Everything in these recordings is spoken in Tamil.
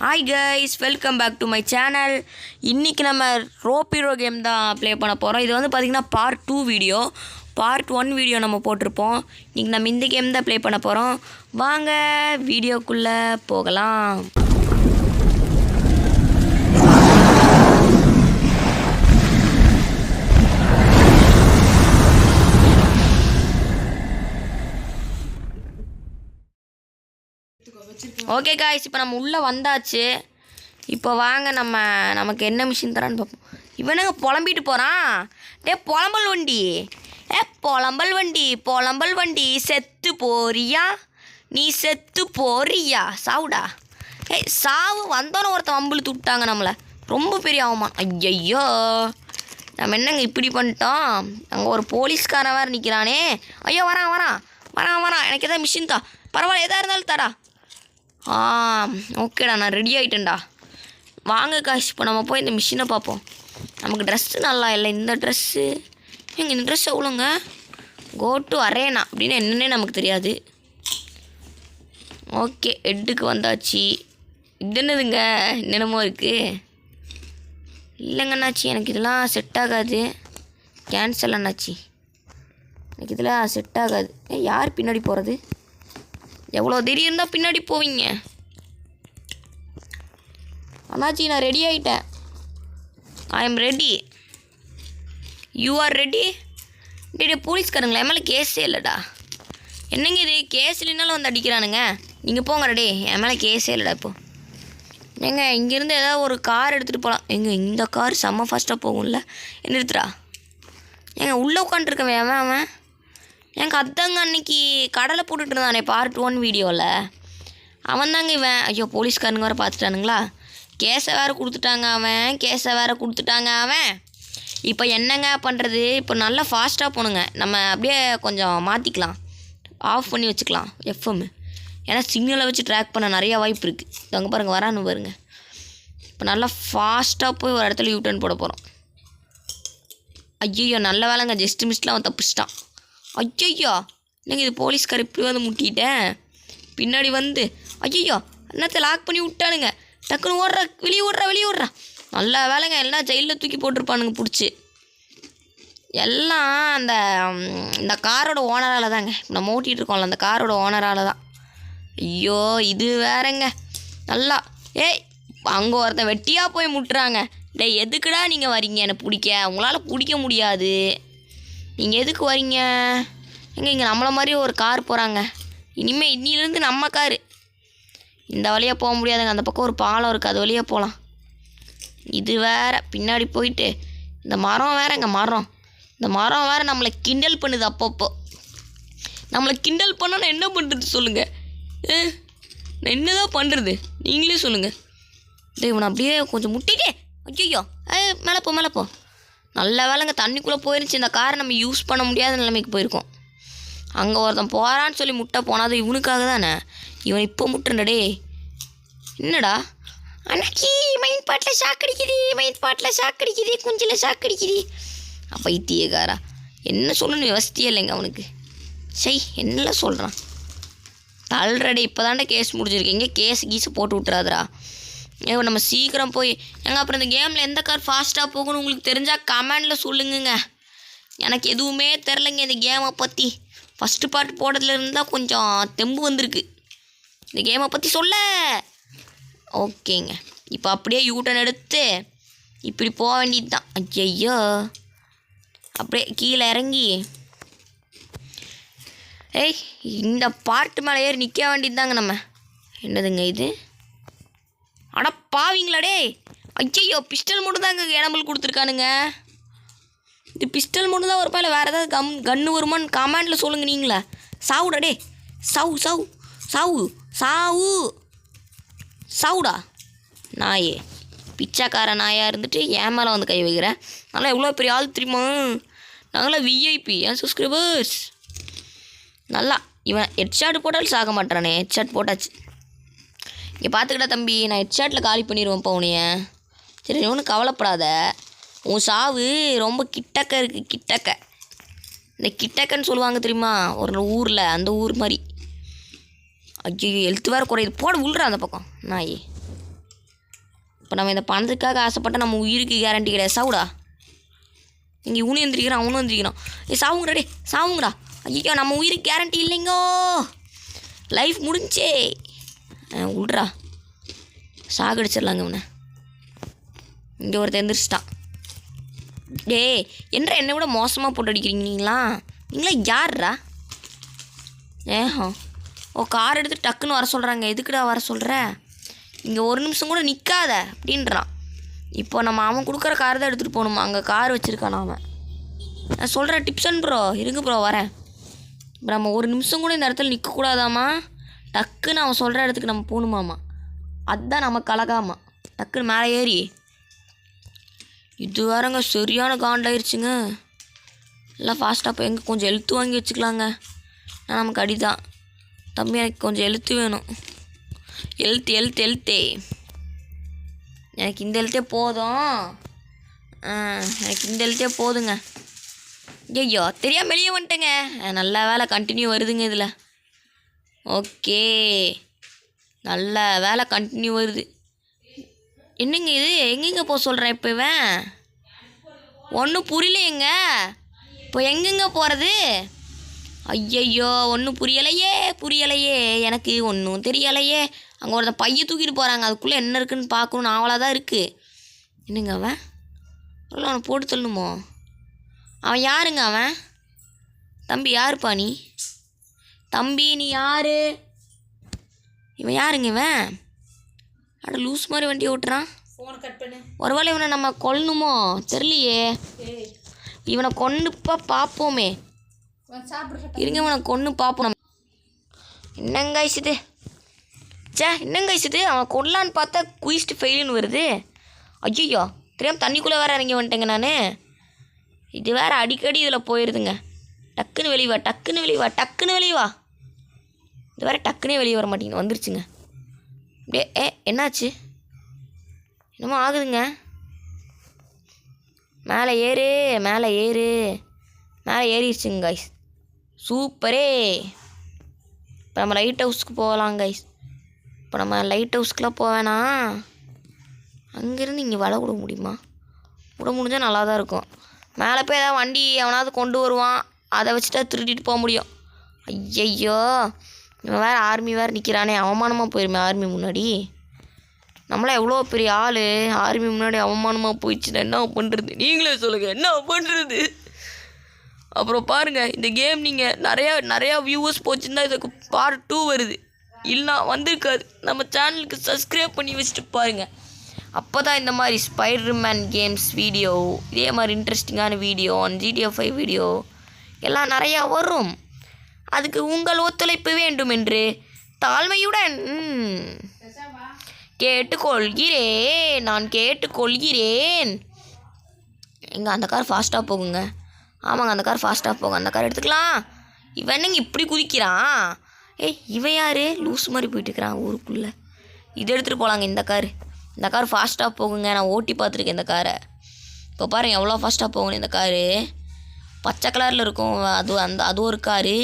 Hi guys welcome back to my channel இன்றைக்கி நம்ம ரோபீரோ கேம் தான் ப்ளே பண்ண போகிறோம் இது வந்து பார்த்திங்கன்னா part two video part one video நம்ம போட்டிருப்போம். இன்றைக்கி நம்ம இந்த கேம் தான் ப்ளே பண்ண போகிறோம் வாங்க வீடியோக்குள்ளே போகலாம். ஓகே காய்ஸ் இப்போ நம்ம உள்ளே வந்தாச்சு. இப்போ வாங்க நம்ம நமக்கு என்ன மிஷின் தரான்னு பார்ப்போம் இவனுங்க புலம்பிட்டு போகிறான் டே புலம்பல் வண்டி. ஏ புலம்பல் வண்டி புலம்பல் வண்டி. செத்து போறியா? நீ செத்து போறியா? சாவுடா. ஏய் சாவு வந்தோன்னு ஒருத்தன் வம்பிழுத்து விட்டாங்க நம்மளை. ரொம்ப பெரிய அவமானம். ஐயையோ. நம்ம என்னங்க இப்படி பண்ணிட்டோம்? அங்கே ஒரு போலீஸ்காரன் வேறு நிற்கிறானே ஐயோ வரான் வரான். வரான் வரான். எனக்கு எதாவது மிஷின் தான் பரவாயில்ல எதாக இருந்தாலும் தடா ஆ ஓகேடா நான் ரெடி ஆகிட்டேன்டா வாங்க காஷ் இப்போ நம்ம போய் இந்த மிஷினை பார்ப்போம். நமக்கு ட்ரெஸ்ஸு நல்லா இல்லை. இந்த ட்ரெஸ்ஸு எங்கள் இந்த ட்ரெஸ் எவ்வளோங்க? கோ டு அரேனா அப்படின்னு என்னன்னே நமக்கு தெரியாது. ஓகே ஹெட்டுக்கு வந்தாச்சு. இது என்னதுங்க? என்னென்னமோ இருக்குது இல்லைங்க அண்ணாச்சி எனக்கு இதெல்லாம் செட் ஆகாது. கேன்சல் அண்ணாச்சி. எனக்கு இதெல்லாம் செட் ஆகாது. யார் பின்னாடி போகிறது எவ்வளோ தைரியம் இருந்தால் பின்னாடி போவீங்க? அண்ணாச்சி நான் ரெடி ஆகிட்டேன் I am ready you are ready டே போலீஸ்காரங்களா? என் மேலே கேஸே இல்லைடா. என்னங்க இது? கேஸ் இல்லைனாலும் வந்து அடிக்கிறானுங்க. நீங்கள் போங்க ரெடி என் மேலே கேஸே இல்லைடா இப்போ. ஏங்க இங்கேருந்து ஏதாவது ஒரு கார் எடுத்துகிட்டு போகலாம் எங்க இந்த கார் செம்ம ஃபாஸ்ட்டாக போகும்ல. என்ன எடுத்துடா? ஏங்க உள்ளே உட்காந்துருக்கவன் அவன் அவன்? என் கத்தங்க அன்னைக்கு கடலை போட்டுட்டு இருந்தானே பார்ட் ஒன் வீடியோவில் அவன் தாங்க இவன். ஐயோ போலீஸ்காரனுங்க வேறு பார்த்துட்டானுங்களா கேஸை வேறு கொடுத்துட்டாங்க அவன். கேஸை வேறு கொடுத்துட்டாங்க அவன். இப்போ என்னங்க பண்ணுறது இப்போ நல்லா ஃபாஸ்ட்டாக போகணுங்க நம்ம அப்படியே கொஞ்சம் மாற்றிக்கலாம் ஆஃப் பண்ணி வச்சுக்கலாம். எஃப்எம் ஏன்னா சிக்னலை வச்சு ட்ராக் பண்ண நிறையா வாய்ப்பு இருக்குது அங்கே பாருங்கள் வரான்னு பாருங்க. இப்போ நல்லா ஃபாஸ்ட்டாக போய் ஒரு இடத்துல யூட்டர்ன் போட போகிறோம் ஐயோ நல்ல வேலைங்க. ஜஸ்ட் மிஸ்டில் அவன் தப்பிச்சிட்டான். ஐயையோ என்னங்க இது போலீஸ்கார் இப்படி வந்து முட்டிட்டேன் பின்னாடி வந்து ஐயையோ அண்ணத்தை லாக் பண்ணி விட்டானுங்க? டக்குன்னு ஓடுற வெளியே ஓடுறா வெளியே ஓடுறா. நல்ல வேலைங்க எல்லாம் ஜெயிலில் தூக்கி போட்டிருப்பானுங்க பிடிச்சி. எல்லாம் அந்த இந்த காரோட ஓனரால் தாங்க. நம்ம ஓட்டிகிட்டு இருக்கோம்ல அந்த காரோட ஓனரால் தான். ஐயோ இது வேறங்க. நல்லா ஏய் அங்கே ஒருத்தன் வெட்டியாக போய் முட்டுறாங்க. டே எதுக்குடா நீங்கள் வரீங்க? என்னை பிடிக்க. உங்களால் பிடிக்க முடியாது. நீங்கள் எதுக்கு வரீங்க? எங்கே இங்கே நம்மளை மாதிரி ஒரு கார் போகிறாங்க இனிமேல் இன்னிலேருந்து நம்ம காரு. இந்த வழியாக போக முடியாதுங்க. அந்த பக்கம் ஒரு பாலம் இருக்குது அது வழியாக போகலாம் இது வேற. பின்னாடி போயிட்டு இந்த மரம் வேறங்க மரம். இந்த மரம் வேற நம்மளை கிண்டல் பண்ணுது அப்பப்போ. நம்மளை கிண்டல் பண்ணால் நான் என்ன பண்ணுறது சொல்லுங்கள் நான் என்னதான் பண்ணுறது நீங்களே சொல்லுங்கள் டேய் இவனை அப்படியே கொஞ்சம் முட்டிட்டே ஐயோ ஏ மேலே போ மேலே போ. நல்ல வேலைங்க தண்ணிக்குள்ளே போயிருந்துச்சு. இந்த காரை நம்ம யூஸ் பண்ண முடியாத நிலைமைக்கு போயிருக்கோம். அங்கே ஒருத்தன் போகிறான்னு சொல்லி முட்டை போனாது இவனுக்காக தானே? இவன் இப்போ முட்டுண்டடே என்னடா? அண்ணாச்சி மைண்ட் பாட்டில் சாக்கடிக்குது மைண்ட் பாட்டில் சாக்கடிக்குது குஞ்சில் சாக்கடிக்குது அப்போ இத்தியக்காரா என்ன சொல்லணும் விவஸ்தியே இல்லைங்க அவனுக்கு. சை என்ன சொல்கிறான் தள்ளுறடி இப்போ தாண்டா கேஸ் முடிஞ்சிருக்கீங்க கேஸ் கீஸு போட்டு விட்றாதடா நம்ம சீக்கிரம் போய் ஏங்க அப்புறம் இந்த கேமில் எந்த கார் ஃபாஸ்ட்டாக போகணும் உங்களுக்கு தெரிஞ்சால் கமெண்டில் சொல்லுங்கங்க. எனக்கு எதுவுமே தெரிலங்க இந்த கேமை பற்றி ஃபஸ்ட்டு பார்ட் போடுறதுலேருந்து தான் கொஞ்சம் தெம்பு வந்திருக்கு. இந்த கேமை பற்றி சொல்ல. ஓகேங்க. இப்போ அப்படியே யூட்டன் எடுத்து இப்படி போக வேண்டியது தான் ஐயையோ. அப்படியே கீழே இறங்கி. ஏய் இந்த பாட்டு மேலே ஏறி நிற்க வேண்டியது தாங்க நம்ம. என்னதுங்க இது? ஆனால் பாவிங்களா டேய்? ஐயையோ பிஸ்டல் மட்டும் தாங்க இடம்பல் கொடுத்துருக்கானுங்க. இது பிஸ்டல் மட்டும் தான் வருப்பா இல்லை வேறு ஏதாவது கம் கன்று வருமான்னு கமாண்டில் சொல்லுங்கள் நீங்களே. சாவுடா டே சாவு சாவு சாவு சாவு. சாவுடா. நாயே. பிச்சைக்கார நாயாக இருந்துட்டு என் மேலே வந்து கை வைக்கிறேன் நல்லா எவ்வளோ பெரிய ஆள் தெரியுமா? நாங்களாம் விஐபி என் சப்ஸ்கிரைபர்ஸ் நல்லா. இவன் ஹெட்ஷாட் போட்டாலும் சாக மாட்டானே. ஹெட்ஷாட் போட்டாச்சு. இங்கே பார்த்துக்கிட்டா தம்பி நான் ஹெட்ஷாட்டில் காலி பண்ணிடுவேன்ப்பா உனைய சரி ஒன்றும் கவலைப்படாத. உன் சாவு ரொம்ப கிட்டக்க இருக்குது கிட்டக்க. இந்த கிட்டக்கன்னு சொல்லுவாங்க தெரியுமா? ஒரு ஊரில் அந்த ஊர் மாதிரி. ஐயோ எழுத்து வேறு குறையுது. போட உள்ற அந்த பக்கம். நாயே. இப்போ நம்ம இந்த பணத்துக்காக ஆசைப்பட்ட நம்ம உயிருக்கு கேரண்டி கிடையாது. சாவுடா. இங்கே இவனும் எந்திரிக்கிறான் அவனும் எந்திரிக்கிறான். ஏ சாவுங்கடா டே சாவுங்கடா. ஐயோ நம்ம உயிருக்கு கேரண்டி இல்லைங்கோ. லைஃப் முடிஞ்சே. ஆ, விட்றா சாகடிச்சிடலாங்க இவனை. இங்கே ஒருத்தர் எந்திரிச்சிட்டான் டேய் என்ன என்னை விட மோசமாக போட்டு அடிக்கிறீங்க நீங்களா? நீங்களா யார்ரா? ஏஹா ஓ கார் எடுத்து டக்குன்னு வர சொல்கிறாங்க எதுக்குடா வர சொல்கிற இங்கே ஒரு நிமிஷம் கூட நிற்காத அப்படின்றான். இப்போ நம்ம அவன் கொடுக்குற கார் தான் எடுத்துகிட்டு போகணுமா? அங்கே கார் வச்சுருக்கான் அவன். நான் சொல்கிறேன் டிப்ஸன் ப்ரோ இருங்க ப்ரோ வரேன். இப்போ நம்ம ஒரு நிமிஷம் கூட இந்த இடத்துல நிற்கக்கூடாதாம்மா டக்குன்னு அவன் சொல்கிற இடத்துக்கு நம்ம போகணுமாம்மா அதுதான் நமக்கு அழகாமா. டக்குன்னு மேலே ஏறி. இது வரங்க சரியான காண்டாயிருச்சுங்க. எல்லாம் ஃபாஸ்ட்டாக இப்போ எங்கே கொஞ்சம் எழுத்து வாங்கி வச்சுக்கலாங்க. நான் நமக்கு அடிதான். தம்பி எனக்கு கொஞ்சம் எழுத்து வேணும். எழுத்து எழுத்து எழுத்தே. எனக்கு இந்த எழுத்தே போதும். எனக்கு இந்த எழுத்தே போதுங்க. ஐயோ தெரியாம வெளியே வந்துட்டேங்க. நல்ல வேலை கண்டினியூ வருதுங்க இதில். ஓகே. நல்ல வேலை கண்டினியூ வருது. என்னங்க இது? எங்கெங்க போக சொல்கிறேன் இப்போ இவன்? ஒன்றும் புரியலையேங்க. இப்போ எங்கெங்க போகிறது ஐயையோ ஒன்றும் புரியலையே புரியலையே. எனக்கு ஒன்றும் தெரியலையே. அங்கே ஒருத்தன் பைய தூக்கிட்டு போகிறாங்க அதுக்குள்ளே என்ன இருக்குன்னு பார்க்கணுன்னு ஆவலாக தான் இருக்குது என்னங்க அவன்? அவ்வளோ அவனை போட்டு தள்ளணுமோ? அவன் யாருங்க அவன்? தம்பி யாருப்பா நீ? தம்பி நீ யாரு? இவன் யாருங்க இவன்? அட லூஸ் மாதிரி வண்டி ஓட்டுறான். ஃபோனை கட் பண்ணு. ஒருவேளை இவனை நம்ம கொல்லணுமோ தெரியலையே. இவனை கொண்டுப்பா பார்ப்போமே இருங்க இவனை கொன்று பார்ப்போம் நம்ம. என்னங்க இது? சே என்னங்க இது? அவன் கொல்லான்னு பார்த்தா குயிஸ்ட் ஃபெயிலுன்னு வருது. ஐயோ தெரியாம தண்ணிக்குள்ளே வேற இறங்கி வந்துட்டேங்க நான். இது வேற அடிக்கடி இதில் போயிடுதுங்க டக்குன்னு வெளியே வா டக்குன்னு வெளிவா டக்குன்னு வெளிவா இது வேற டக்குனே வெளியே வர மாட்டேங்குது வந்துருச்சுங்க. அப்படியே ஏ என்னாச்சு? என்னமோ ஆகுதுங்க. மேலே ஏறு மேலே ஏறு. மேலே ஏறிடுச்சுங்க கைஸ் சூப்பரே. இப்போ நம்ம லைட் ஹவுஸ்க்கு போகலாம் கைஸ் இப்போ நம்ம லைட் ஹவுஸ்க்குலாம் போவேணா அங்கேருந்து இங்கே வலை விட முடியுமா? விட முடிஞ்சால் நல்லா தான் இருக்கும். மேலே போய் ஏதாவது வண்டி எவனாவது கொண்டு வருவான். அதை வச்சுட்டா திருடிட்டு போக முடியும். ஐயையோ இவன் வேறு ஆர்மி வேறு நிற்கிறானே அவமானமாக போயிருமே ஆர்மி முன்னாடி. நம்மளாம் எவ்வளோ பெரிய ஆள். ஆர்மி முன்னாடி அவமானமாக போயிடுச்சுன்னா என்ன பண்ணுறது நீங்களே சொல்லுங்கள் என்ன பண்ணுறது அப்புறம் பாருங்கள் இந்த கேம் நீங்கள் நிறையா நிறையா வியூவர்ஸ் போச்சுன்னா இதுக்கு பார்ட் டூ வருது. இல்லைனா வந்திருக்காது. நம்ம சேனலுக்கு சப்ஸ்கிரைப் பண்ணி வச்சுட்டு பாருங்கள் அப்போ தான் இந்த மாதிரி ஸ்பைடர் மேன் கேம்ஸ் வீடியோ இதே மாதிரி இன்ட்ரெஸ்டிங்கான வீடியோ ஜிடிஎஃப் ஃபைவ் வீடியோ எல்லாம் நிறையா வரும். அதுக்கு உங்கள் ஒத்துழைப்பு வேண்டும் என்று தாழ்மையுடன் ம், கேட்டுக்கொள்கிறேன் நான் கேட்டுக்கொள்கிறேன். எங்க அந்த கார் ஃபாஸ்ட்டாக போகுங்க. ஆமாங்க அந்த கார் ஃபாஸ்ட்டாக போகும் அந்த கார் எடுத்துக்கலாம். இவன் என்னங்க இப்படி குதிக்கிறான்? ஏய் இவன் யாரு? லூஸ் மாதிரி போயிட்டு இருக்கிறான் ஊருக்குள்ளே. இது எடுத்துகிட்டு போகலாங்க இந்த கார். இந்த கார் ஃபாஸ்ட்டாக போகுங்க. நான் ஓட்டி பார்த்துருக்கேன் இந்த காரை. இப்போ பாருங்கள் எவ்வளோ ஃபாஸ்ட்டாக போகணும் இந்த காரு. பச்சை கலரில் இருக்கும். அது அந்த அது ஒரு காரு.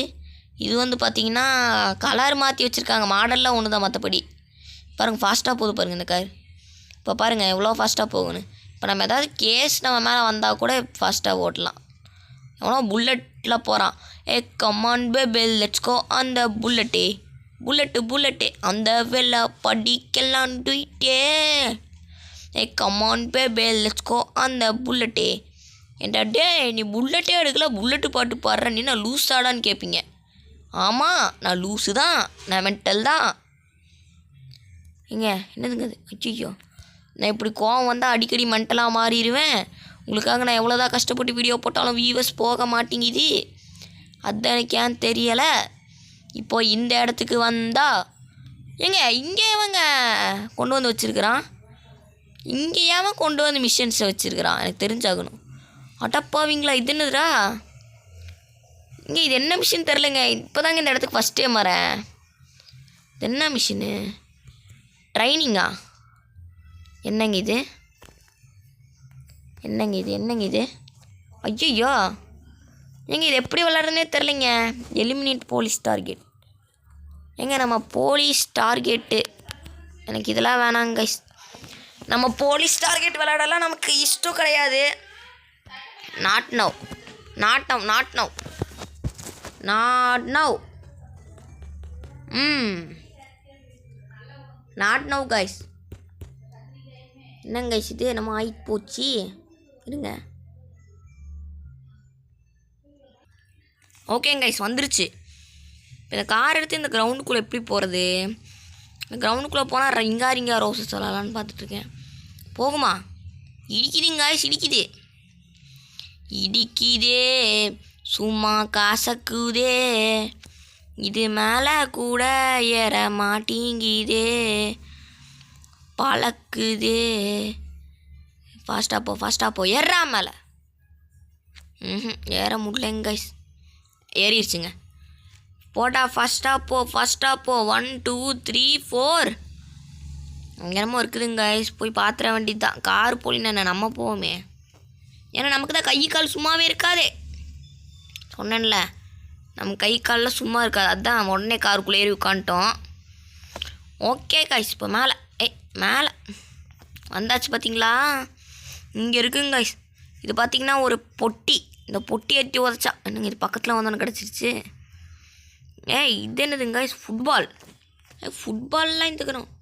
இது வந்து பார்த்திங்கன்னா கலர் மாற்றி வச்சுருக்காங்க. மாடல்லாம் ஒன்று தான் மற்றபடி பாருங்கள் ஃபாஸ்ட்டாக போகுது பாருங்கள் இந்த கார். இப்போ பாருங்கள் எவ்வளோ ஃபாஸ்ட்டாக போகணும் இப்போ நம்ம ஏதாவது கேஸ் நம்ம மேலே வந்தால் கூட ஃபாஸ்ட்டாக ஓட்டலாம். எவ்வளோ புல்லட்டில் போகிறான் hey come on bell let's go அந்த புல்லட்டே புல்லட்டு புல்லட்டு அந்த வெள்ள படிக்கலாம் டுயிட்டே hey come on bell let's go அந்த புல்லட்டே ஏன்டா டே நீ புல்லட்டே எடுக்கல புல்லட்டு பாட்டு பாடுற நீ நான் லூஸாடான்னு கேட்பீங்க ஆமாம் நான் லூஸு தான் நான் மென்டல் தான். ஏங்க என்னதுங்க அது அச்சோ நான் இப்படி கோவம் வந்தால் அடிக்கடி மென்டலாக மாறிடுவேன். உங்களுக்காக நான் எவ்வளோதான் கஷ்டப்பட்டு வீடியோ போட்டாலும் வியூவர்ஸ் போக மாட்டேங்குது. அதுதான் எனக்கு ஏன் தெரியலை? இப்போ இந்த இடத்துக்கு வந்தால் ஏங்க இங்கே இவங்க கொண்டு வந்து வச்சுருக்கிறான். இங்கே ஏன் கொண்டு வந்து மிஷின்ஸை வச்சுருக்கிறான். எனக்கு தெரிஞ்சாகணும். அடப்பாவீங்களா இது என்னதுடா? இங்கே இது என்ன மிஷின் தெரிலங்க இப்போ தாங்க இந்த இடத்துக்கு ஃபஸ்ட் டைம் வரேன் இது என்ன மிஷினு ட்ரைனிங்கா என்னங்க இது? என்னங்க இது? என்னங்க இது? ஐயோ ஏங்க இது எப்படி விளாட்றதுனே தெரிலங்க எலிமினேட் போலீஸ் டார்கெட் ஏங்க நம்ம போலீஸ் டார்கெட்டு எனக்கு இதெல்லாம் வேணாங்க நம்ம போலீஸ் டார்கெட் விளையாடலாம் நமக்கு இஷ்டம் கிடையாது. Not now not now not now not now hmm not now guys என்னங்க கைஸ் இது நம்ம ஆயிட்டு போச்சு இருங்க. ஓகேங்க கைஸ் வந்துருச்சு. இப்போ இந்த கார் எடுத்து இந்த கிரவுண்டுக்குள்ளே எப்படி போகிறது இந்த கிரவுண்டுக்குள்ளே போனால் ரிங்கா ரிங்கா ரோசஸ் சொல்லலான்னு பார்த்துட்ருக்கேன் போகுமா? இடிக்குதுங்க guys இடிக்குது. இடிக்குதே சும்மா காசக்குதே. இது மேலே கூட ஏற மாட்டேங்குதே. பழக்குதே. ஃபாஸ்ட்டாக போ ஃபாஸ்ட்டாக போ. ஏறா மேலே. ம் ஏற முடியலங்க கைஸ் ஏறிடுச்சுங்க. போட்டா ஃபஸ்ட்டாக போ ஃபஸ்ட்டாக போ. ஒன் டூ த்ரீ ஃபோர் அங்கேனமோ இருக்குதுங்க கைஸ் போய் பாத்திர வேண்டியது தான் கார் போலின்னு நம்ம போவோமே. ஏன்னா நமக்கு தான் கை கால் சும்மாவே இருக்காதே. சொன்னேன்ல நம்ம கை கால்லாம் சும்மா இருக்காது. அதுதான் உடனே காருக்குள்ளே ஏறி உட்காந்துட்டோம் ஓகே காய்ஸ் இப்போ மேலே. ஏய் மேலே. வந்தாச்சு பார்த்தீங்களா இங்கே இருக்குங்க காய்ஸ் இது பார்த்தீங்கன்னா ஒரு பொட்டி. இந்த பொட்டி எட்டி உதச்சா. என்னங்க இது பக்கத்தில் வந்தோன்னு கிடச்சிருச்சு. ஏய் இது என்னதுங்க கைஸ் ஃபுட்பால் ஏ ஃபுட்பால்லாம் இந்த கிரௌண்ட்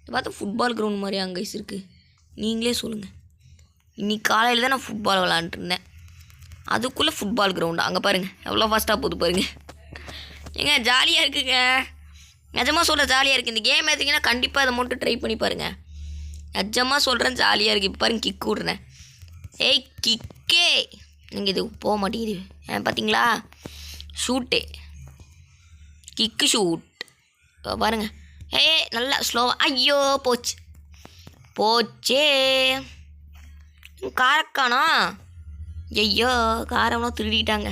இது பார்த்தா ஃபுட்பால் கிரவுண்ட் மாதிரி அங்கே கைஸ் இருக்குது நீங்களே சொல்லுங்கள் இன்றைக்கி காலையில் தான் நான் ஃபுட்பால் விளாண்டுருந்தேன் அதுக்குள்ளே ஃபுட்பால் கிரவுண்டு அங்கே பாருங்கள் எவ்வளோ ஃபாஸ்ட்டாக போகுது பாருங்கள் ஏங்க ஜாலியாக இருக்குங்க. நிஜமாக சொல்கிற ஜாலியாக இருக்குது இந்த கேம் எடுத்திங்கன்னா கண்டிப்பாக அதை மட்டும் ட்ரை பண்ணி பாருங்கள் நிஜமாக சொல்கிறேன் ஜாலியாக இருக்குது இப்போ பாருங்க கிக் விட்றேன் ஏய் கிக்கே நீங்கள் இது போக மாட்டேங்குது. ஏன் பார்த்தீங்களா ஷூட்டு கிக்கு ஷூட் பாருங்கள் ஏ நல்லா ஸ்லோவாக ஐயோ போச்சு. போச்சே. காரக்கானா? ஐயோ காரம்லாம் திருடிட்டாங்க.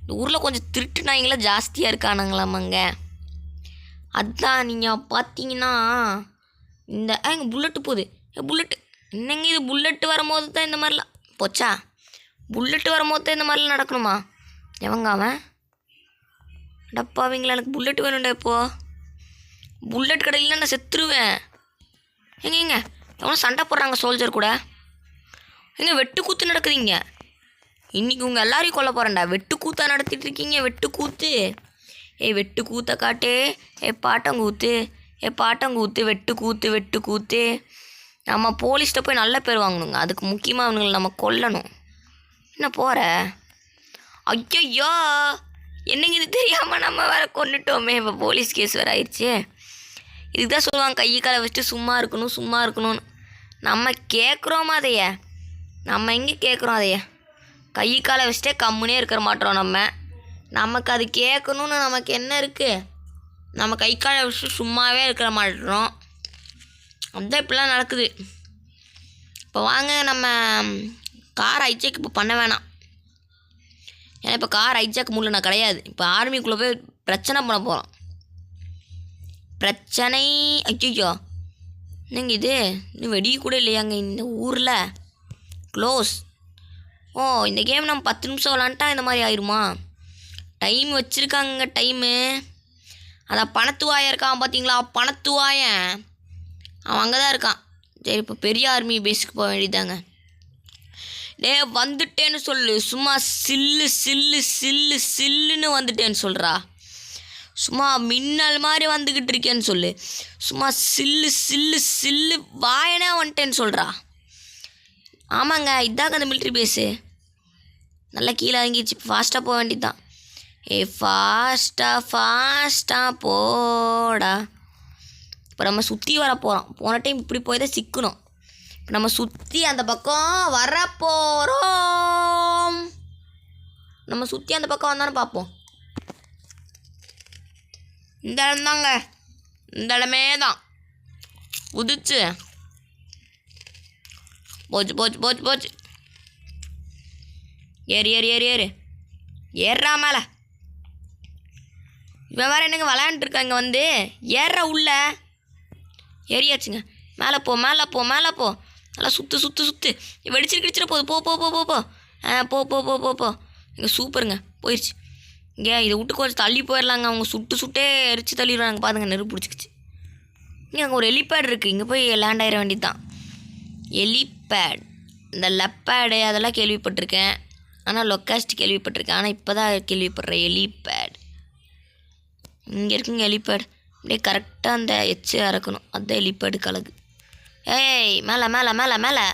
இந்த ஊரில் கொஞ்சம் திருட்டு நாய்ங்களாம் ஜாஸ்தியாக இருக்கானுங்களாமாங்க. அதான் நீங்கள் பார்த்தீங்கன்னா இந்த ஏங்க புல்லட்டு போகுது. ஏ புல்லட்டு என்னங்க இது புல்லட்டு வரும்போது தான் இந்த மாதிரிலாம் போச்சா? புல்லட்டு வரும்போது தான் இந்த மாதிரிலாம் நடக்கணுமா? எவங்க அவன்? டப்பாவீங்களா எனக்கு புல்லட் வேணும்டா இப்போ. புல்லட் கடையில் நான் செத்துருவேன். எங்க எங்க? எவ்வளோ சண்டை போடுறாங்க சோல்ஜர் கூட. எங்க வெட்டு கூத்து நடக்குதுங்க இன்றைக்கி உங்கள் எல்லாரையும் கொல்ல போகிறேன்டா வெட்டு கூத்தா நடத்திட்டு இருக்கீங்க வெட்டு கூத்து. ஏய் வெட்டு கூத்தை காட்டு. ஏ பாட்டங்கூத்து ஏ பாட்டங்கூத்து வெட்டு கூத்து வெட்டு கூத்து. நம்ம போலீஸ்கிட்ட போய் நல்ல பேர் வாங்கணுங்க. அதுக்கு முக்கியமாக அவனுங்களை நம்ம கொல்லணும். என்ன போகிற ஐயோ என்னங்க இது? தெரியாமல் நம்ம வேற கொண்டுட்டோமே. இப்போ போலீஸ் கேஸ் வேறு ஆயிடுச்சு இதுக்கு தான் சொல்லுவாங்க கை காலை வச்சுட்டு சும்மா இருக்கணும் சும்மா இருக்கணும்னு. நம்ம கேட்குறோமா அதையே? நம்ம எங்கே கேட்குறோம் அதையே? கை காலை வச்சுட்டே கம்முனே இருக்கிற மாட்டோம் நம்ம. நமக்கு அது கேட்கணுன்னு நமக்கு என்ன இருக்குது நம்ம கை காலை வச்சுட்டு சும்மாவே இருக்கிற மாட்டோம். அதுதான் இப்படிலாம் நடக்குது. இப்போ வாங்க நம்ம கார் ஹைஜாக் இப்போ பண்ண வேணாம். ஏன்னா இப்போ கார் ஐஜாக் முடியல கிடையாது. இப்போ ஆர்மிக்குள்ளே போய் பிரச்சனை பண்ண போகிறோம் பிரச்சனை ஐயோ என்னங்க இது? இன்னும் வெடி கூட இல்லையாங்க இந்த ஊரில்? க்ளோஸ் ஓ இந்த கேம் நம்ம பத்து நிமிஷம் விளாண்டா இந்த மாதிரி ஆயிருமா? டைம் வச்சுருக்காங்க டைமு அதான் பணத்துவாயன் இருக்கான் பார்த்தீங்களா பணத்துவாயன் அவன் அங்கே தான் இருக்கான். சரி இப்போ பெரிய ஆர்மி பேஸுக்கு போக வேண்டியதாங்க டே வந்துட்டேன்னு சொல்லு. சும்மா சில்லு சில்லு சில்லு சில்லுன்னு வந்துட்டேன்னு சொல்கிறா சும்மா மின்னல் மாதிரி வந்துக்கிட்டு இருக்கேன்னு சொல்லு. சும்மா சில்லு சில்லு சில்லு வாயனே வந்துட்டேன்னு சொல்கிறா ஆமாங்க இதாங்க அந்த மிலிட்ரி பேஸு நல்லா கீழே இறங்கிடுச்சு. ஃபாஸ்ட்டாக போக வேண்டியதுதான். ஏ ஃபாஸ்ட்டாக ஃபாஸ்ட்டாக போடா. இப்போ நம்ம சுற்றி வர போகிறோம் போன டைம் இப்படி போய் தான் சிக்கணும். இப்போ நம்ம சுற்றி அந்த பக்கம் வர போகிறோம் நம்ம சுற்றி அந்த பக்கம் வந்தாலும் பார்ப்போம். இந்த இடம் தாங்க இந்த இடமே தான். உதிச்சு போச்சு போச்சு போச்சு போச்சு. ஏறு ஏறு ஏறு ஏறு. ஏறுறா மேலே. இவன் வேறு என்னங்க விளையாண்டுருக்காங்க வந்து? ஏறுற உள்ள. ஏறியாச்சுங்க. மேலே போ மேலே போ மேலே போ. நல்லா சுற்று சுற்று சுற்று வெடிச்சிரு கிடிச்சிட போகுது போ போ போ போ போ. ஆ போ போ போ போ போ. இங்கே சூப்பருங்க. போயிடுச்சு இங்கே இதை விட்டு கொஞ்சம் தள்ளி போயிடலாங்க அவங்க சுட்டு சுட்டே எரிச்சு தள்ளிடுவாங்க பாருங்க நெருப்பு பிடிச்சிக்கிச்சு. இங்கே அங்கே ஒரு ஹெலிபேட் இருக்குது இங்கே போய் லேண்ட் ஆகிட வேண்டியது தான் லெப்பேட் இந்த லெப்பேடு அதெல்லாம் கேள்விப்பட்டிருக்கேன். ஆனால் லொக்காஸ்ட் கேள்விப்பட்டிருக்கேன். ஆனால் இப்போ தான் கேள்விப்படுறேன். எலிபேட் இங்கே இருக்குங்க எலிபேட் அப்படியே கரெக்டாக அந்த எச்சு இறக்கணும் அதுதான் எலிபேடு கலகு. ஏய் மேலே மேலே மேலே மேலே.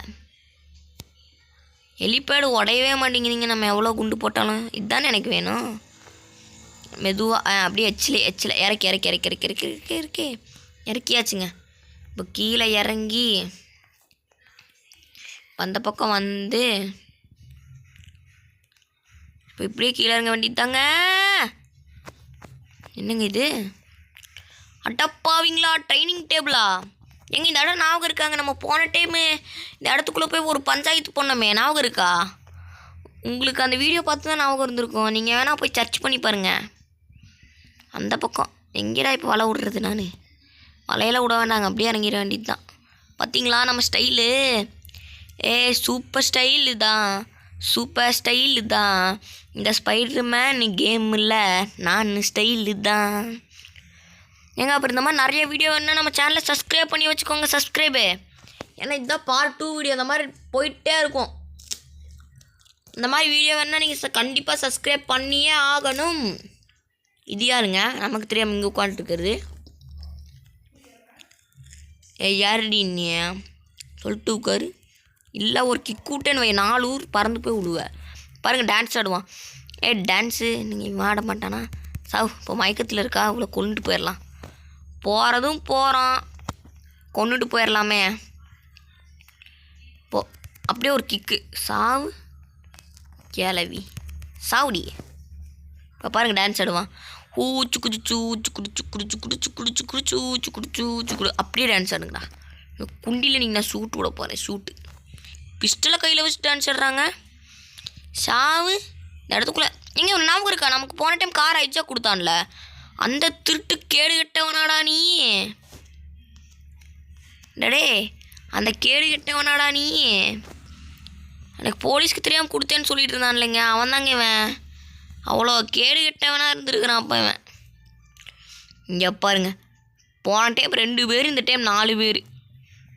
எலிபேடு உடையவே மாட்டேங்கிறீங்க நம்ம எவ்வளோ குண்டு போட்டாலும். இதுதானே எனக்கு வேணும். மெதுவாக அப்படியே எச்சில் எச்சில் இறக்கி இறக்கி இறக்கி இறக்கி இறக்கி இறக்கி. இறக்கியாச்சுங்க. இப்போ கீழே இறங்கி அந்த பக்கம் வந்து இப்போ இப்படியே கீழே இறங்க வேண்டியதாங்க என்னங்க இது? அட்டப்பாவீங்களா ட்ரைனிங் டேபிளா எங்கே இந்த இடம் ஞாபகம் இருக்காங்க நம்ம போன டைமு இந்த இடத்துக்குள்ளே போய் ஒரு பஞ்சாயத்து போனோமே ஞாபகம் இருக்கா? உங்களுக்கு அந்த வீடியோ பார்த்து தான் ஞாபகம் இருந்திருக்கும். நீங்கள் வேணால் போய் சர்ச் பண்ணி பாருங்கள் அந்த பக்கம். எங்கேடா இப்போ வலை விடுறது நான்? வலையில விட வேண்டாங்க அப்படியே இறங்கிட வேண்டியது தான் பார்த்தீங்களா நம்ம ஸ்டைலு ஏ சூப்பர் ஸ்டைல் தான் சூப்பர் ஸ்டைல் தான் இந்த ஸ்பைடர் மேன் கேம் இல்லை நான் ஸ்டைலு தான் ஏங்க அப்புறம் இந்த மாதிரி நிறைய வீடியோ வேணால் நம்ம சேனலை சப்ஸ்கிரைப் பண்ணி வச்சுக்கோங்க சப்ஸ்கிரைபு ஏன்னா இதுதான் பார்ட் டூ வீடியோ இந்த மாதிரி போயிட்டே இருக்கும். இந்த மாதிரி வீடியோ வேணால் நீங்கள் கண்டிப்பாக சப்ஸ்கிரைப் பண்ணியே ஆகணும். இது யாருங்க? நமக்கு தெரியாமல் இங்கே உட்காந்துருக்கிறது ஏ யாருடி நீ? சொல்லிட்டு உட்காரு. இல்லை ஒரு கிக் கூட்டேன்னு வை நாலு ஊர் பறந்து போய் விடுவேன் பாருங்கள் டான்ஸ் ஆடுவான். ஏ டான்ஸு நீங்கள் இவன் ஆட மாட்டானா? சாவு இப்போ மயக்கத்தில் இருக்கா? இவ்வளோ கொண்டுட்டு போயிடலாம் போகிறதும் போகிறோம் கொண்டுட்டு போயிடலாமே போ அப்படியே ஒரு கிக்கு சாவு கேளவி. சாவுடி. இப்போ பாருங்கள் டான்ஸ் ஆடுவான். ஊச்சு குடிச்சு ஊச்சு குடிச்சு குடிச்சு குடிச்சு குடிச்சு குடிச்சு ஊச்சு குடிச்சு ஊச்சு குடி அப்படியே டான்ஸ் ஆடுங்கடா. குண்டியில் நீங்கள் நான் சூட்டு விட போகிறேன் ஷூட்டு பிஸ்டலை கையில் வச்சுட்டு அனுப்பிச்சிடுறாங்க. சாவு இந்த இடத்துக்குள்ளே. எங்கே ஒரு ஞாபகம் இருக்கா? நமக்கு போன டைம் கார் ஐச்சா கொடுத்தான்ல. அந்த திருட்டு கேடு கெட்டவனாடா நீ டடே அந்த கேடு கெட்டவனாடா நீ. எனக்கு போலீஸ்க்கு தெரியாமல் கொடுத்தேன்னு சொல்லிட்டு இருந்தான் இல்லைங்க அவன் தாங்க இவன். அவ்வளோ கேடு கெட்டவனாக இருந்திருக்கிறான் அப்போ இவன். இங்கே பாருங்க. போன டைம் ரெண்டு பேர் இந்த டைம் நாலு பேர்.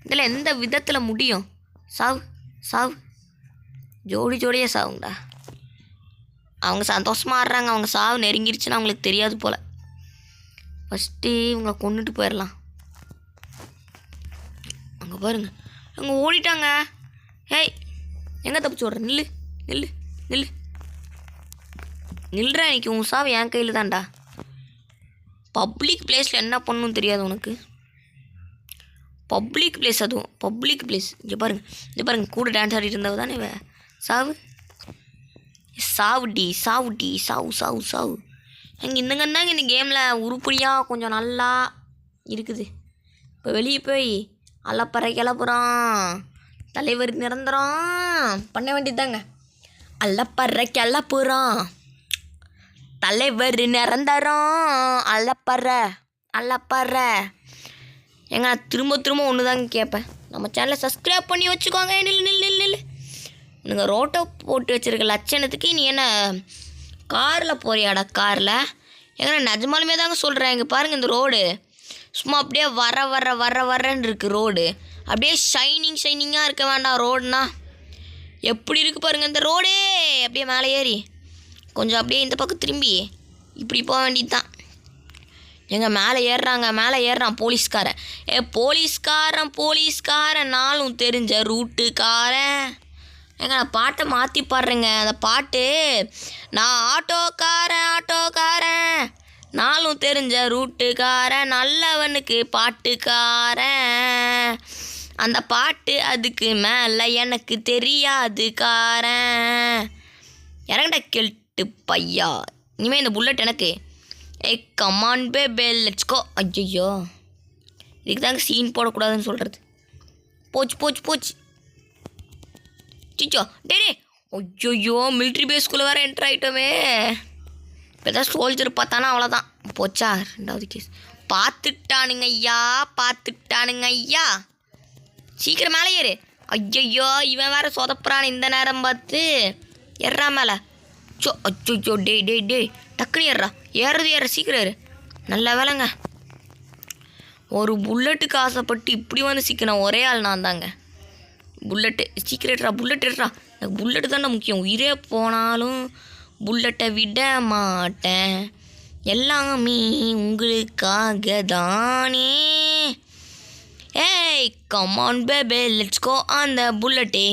இதில் எந்த விதத்தில் முடியும்? சாவு. சாவு. ஜோடி ஜோடியாக சாவுங்கடா. அவங்க சந்தோஷமாக ஆடுறாங்க. அவங்க சாவு நெருங்கிருச்சுன்னு அவங்களுக்கு தெரியாது போல். ஃபஸ்ட்டு இவங்க கொண்டுட்டு போயிடலாம் அங்கே பாருங்க. அவங்க ஓடிட்டாங்க. ஏய் எங்கே தப்பிச்சு விட்ற நில்லு நில்லு நில்லு. நில்றா இன்னைக்கு. உன் சாவு என் கையில் தான்டா. பப்ளிக் பிளேஸில் என்ன பண்ணணும்னு தெரியாது உனக்கு. பப்ளிக் பிளேஸ் அதுவும். பப்ளிக் பிளேஸ் இங்கே பாருங்க. இங்கே பாருங்க. கூட டான்ஸ் ஆடிட்டு இருந்தவ தானே இவ சாவு. சாவுடி சாவுடி. சாவு சாவு சாவு. அங்கே இந்த தாங்க இந்த கேமில் உருப்படியாக கொஞ்சம் நல்லா இருக்குது. இப்போ வெளியே போய் அலப்பறை கிளப்புறான். தலைவர் நிரந்தரம். பண்ண வேண்டியதுதாங்க அல்லப்பறை கிளப்புறான். தலைவர் நிரந்தரம். அல்லப்பறை அல்லப்பறை ஏங்க நான் திரும்ப திரும்ப ஒன்று தாங்க கேட்பேன் நம்ம சேனலை சப்ஸ்கிரைப் பண்ணி வச்சுக்கோங்க. நில் நில் நில் நில் நீங்கள் ரோட்டோ போட்டு வச்சுருக்க லட்சணத்துக்கு நீ என்ன காரில் போறியாடா காரில்? ஏங்க நான் நிஜமாலுமே தாங்க சொல்கிறேன் இங்கே பாருங்கள் இந்த ரோடு. சும்மா அப்படியே வர வர வர வரன்னு இருக்குது ரோடு. அப்படியே ஷைனிங் ஷைனிங்காக இருக்க வேண்டாம் ரோடுனா. எப்படி இருக்குது பாருங்கள் இந்த ரோடே. அப்படியே மேலே ஏறி. கொஞ்சம் அப்படியே இந்த பக்கம் திரும்பி. இப்படி போக வேண்டியது தான் எங்க மேலே ஏறுறாங்க மேலே ஏறுறான் போலீஸ்காரன். ஏ போலீஸ்காரன் போலீஸ்காரன் நாளும் தெரிஞ்ச ரூட்டுக்காரன். ஏங்க நான் பாட்டை மாற்றி பாடுறேங்க. அந்த பாட்டு நான் ஆட்டோக்காரன் ஆட்டோக்காரன். நாளும் தெரிஞ்ச ரூட்டுக்காரன் நல்லவனுக்கு பாட்டுக்காரன். அந்த பாட்டு அதுக்கு மேலே எனக்கு தெரியாது காரன் இறங்கடா கெல்ட்டு பையா. இனிமேல் இந்த புல்லட் எனக்கு ஏ கமான் பே பேல் லெட்ஸ்கோ ஐயோ இதுக்கு தாங்க சீன் போடக்கூடாதுன்னு சொல்கிறது போச்சு போச்சு போச்சு. சிச்சோ டே டே ஐயோ மிலிட்ரி பேஸ்குள்ளே வேறு என்ட்ரு ஆகிட்டோமே இப்போ ஏதாவது சோல்ஜர் பார்த்தானா அவ்வளோதான் போச்சா ரெண்டாவது கேஸ் பார்த்துட்டானுங்க ஐயா பார்த்துட்டானுங்க ஐயா. சீக்கிரம் மேலே ஏறு. ஐயையோ இவன் வேற சொதப்புறான் இந்த நேரம் பார்த்து. ஏறா மேலே. சோ அச்சோ டேய் டேய் டேய். டக்குனு ஏறுறா. ஏறுறது ஏற சீக்கிரம் ஏறு. நல்ல வேலைங்க. ஒரு புல்லட்டுக்கு ஆசைப்பட்டு இப்படி வந்து சீக்கிரம் ஒரே ஆள் நான் தாங்க. புல்லட்டு சீக்கிரட்ரா புல்லட் எடுறா எனக்கு புல்லட்டு தானே முக்கியம். உயிரே போனாலும் புல்லட்டை விட மாட்டேன். எல்லாமே உங்களுக்காக தானே ஏய் கமான் பேபே லெட்ஸ் கோ அந்த புல்லட்டே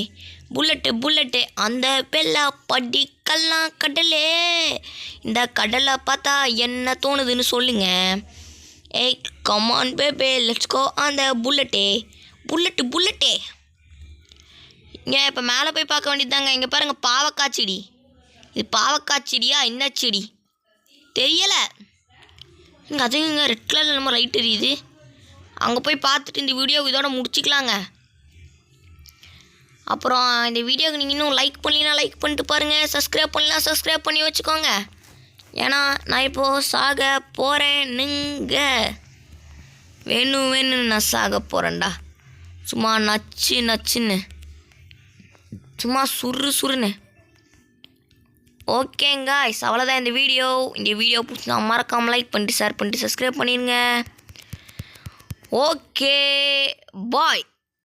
புல்லட்டு புல்லட்டு. அந்த பெல்லா படிக்கலாம் கடலே. இந்த கடலை பார்த்தா என்ன தோணுதுன்னு சொல்லுங்க. ஏய் கமான் பேபே லெட்ஸ் கோ அந்த புல்லட்டே. புல்லட்டு புல்லட்டே. இங்கே இப்போ மேலே போய் பார்க்க வேண்டியதாங்க இங்கே பாருங்கள் பாவக்காய் செடி. இது பாவக்காய் செடியா என்ன செடி? தெரியலை. இங்கே அதுவும் இங்கே ரெட் கலரில் நம்ம லைட் எரியுது. அங்கே போய் பார்த்துட்டு இந்த வீடியோ இதோட முடிச்சுக்கலாங்க. அப்புறம் இந்த வீடியோக்கு நீங்கள் இன்னும் லைக் பண்ணலினா லைக் பண்ணிட்டு பாருங்கள் சப்ஸ்கிரைப் பண்ணலாம் சப்ஸ்கிரைப் பண்ணி வச்சுக்கோங்க. ஏன்னா நான் இப்போது சாக போகிறேனுங்க வேணும் வேணும்னு நான் சாக போகிறேன்டா சும்மா நச்சு நச்சுன்னு. சும்மா சுரு சுருன்னு. ஓகேங்க அவ்வளோதான் இந்த வீடியோ. இந்த வீடியோ பிடிச்சினா மறக்காமல் லைக் பண்ணிட்டு ஷேர் பண்ணிட்டு சப்ஸ்கிரைப் பண்ணிடுங்க ஓகே பாய்